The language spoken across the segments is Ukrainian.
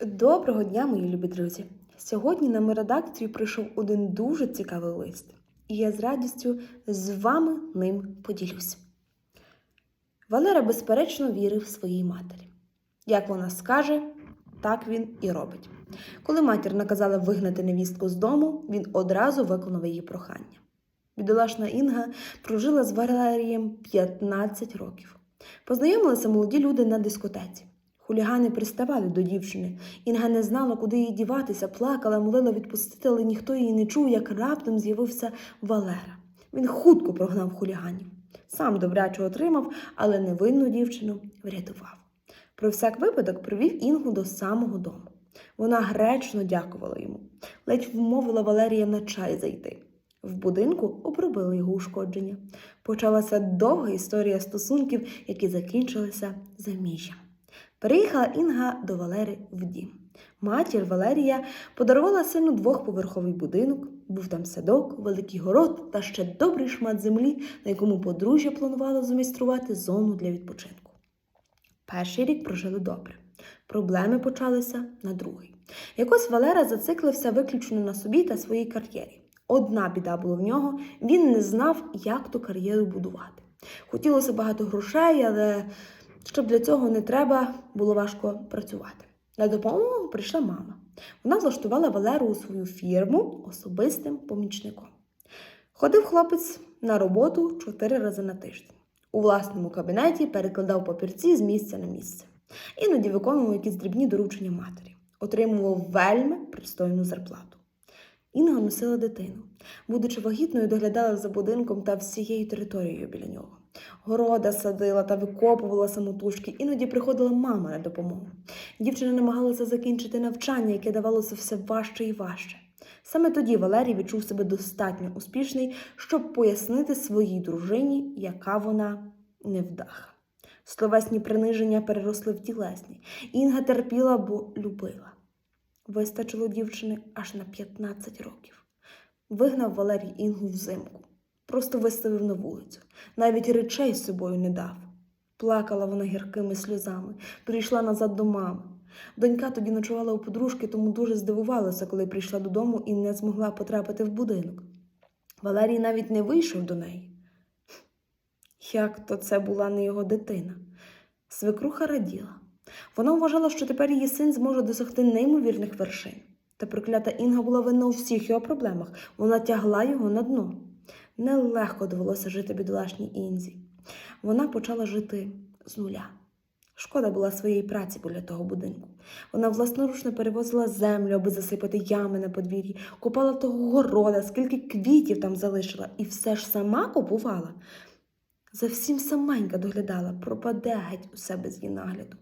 Доброго дня, мої любі друзі! Сьогодні на редакцію прийшов один дуже цікавий лист, і я з радістю з вами ним поділюсь. Валера, безперечно, вірив своїй матері. Як вона скаже, так він і робить. Коли матір наказала вигнати невістку з дому, він одразу виконав її прохання. Бідолашна Інга прожила з Валерієм 15 років. Познайомилися молоді люди на дискотеці. Хулігани приставали до дівчини. Інга не знала, куди їй діватися, плакала, молила відпустити, але ніхто її не чув, як раптом з'явився Валера. Він хутко прогнав хуліганів. Сам добряче отримав, але невинну дівчину врятував. Про всяк випадок привів Інгу до самого дому. Вона гречно дякувала йому, ледь вмовила Валерія на чай зайти. В будинку обробили його ушкодження. Почалася довга історія стосунків, які закінчилися заміжжям. Переїхала Інга до Валери в дім. Матір Валерія подарувала сину двохповерховий будинок, був там садок, великий город та ще добрий шмат землі, на якому подружжя планувало замайструвати зону для відпочинку. Перший рік прожили добре. Проблеми почалися на другий. Якось Валера зациклився виключно на собі та своїй кар'єрі. Одна біда була в нього, він не знав, як ту кар'єру будувати. Хотілося багато грошей, але щоб для цього не треба, було важко працювати. На допомогу прийшла мама. Вона влаштувала Валеру у свою фірму особистим помічником. Ходив хлопець на роботу чотири рази на тиждень. У власному кабінеті перекладав папірці з місця на місце. Іноді виконував якісь дрібні доручення матері, отримував вельми пристойну зарплату. Інга носила дитину. Будучи вагітною, доглядала за будинком та всією територією біля нього. Города садила та викопувала самотужки, іноді приходила мама на допомогу. Дівчина намагалася закінчити навчання, яке давалося все важче і важче. Саме тоді Валерій відчув себе достатньо успішний, щоб пояснити своїй дружині, яка вона невдаха. Словесні приниження переросли в тілесні. Інга терпіла, бо любила. Вистачило дівчини аж на 15 років. Вигнав Валерій Інгу взимку, просто виставив на вулицю, навіть речей з собою не дав. Плакала вона гіркими сльозами, прийшла назад до мами. Донька тоді ночувала у подружки, тому дуже здивувалася, коли прийшла додому і не змогла потрапити в будинок. Валерій навіть не вийшов до неї. Як то це була не його дитина? Свекруха раділа. Вона вважала, що тепер її син зможе досягти неймовірних вершин. Та проклята Інга була винна у всіх його проблемах. Вона тягла його на дно. Нелегко довелося жити бідолашній Інзі. Вона почала жити з нуля. Шкода була своєї праці біля того будинку. Вона власноручно перевозила землю, аби засипати ями на подвір'ї, купала того города, скільки квітів там залишила, і все ж сама купувала. За всім саменька доглядала, пропаде геть у себе з її нагляду.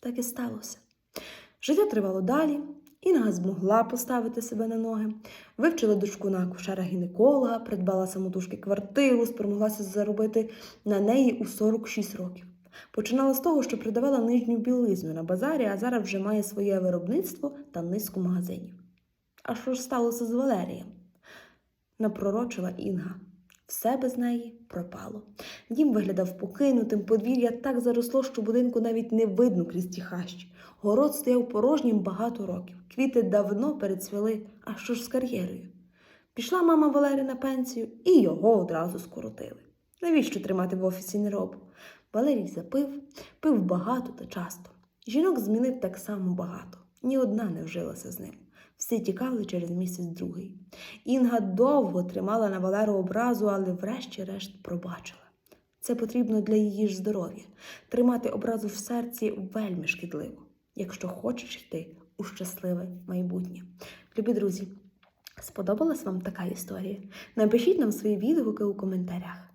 Так і сталося. Життя тривало далі, Інга змогла поставити себе на ноги, вивчила дочку на акушера-гінеколога, придбала самотужки квартиру, спромоглася заробити на неї у 46 років. Починала з того, що продавала нижню білизну на базарі, а зараз вже має своє виробництво та низку магазинів. А що ж сталося з Валерієм? Напророчила Інга. Все без неї пропало. Дім виглядав покинутим, подвір'я так заросло, що будинку навіть не видно крізь ті хащі. Город стояв порожнім багато років. Квіти давно перецвіли, а що ж з кар'єрою? Пішла мама Валері на пенсію і його одразу скоротили. Навіщо тримати в офісі неробу? Валерій запив, пив багато та часто. Жінок змінив так само багато. Ні одна не вжилася з ним. Всі тікали через місяць другий. Інга довго тримала на Валеру образу, але врешті-решт пробачила. Це потрібно для її ж здоров'я. Тримати образу в серці вельми шкідливо, якщо хочеш йти у щасливе майбутнє. Любі друзі, сподобалась вам така історія? Напишіть нам свої відгуки у коментарях.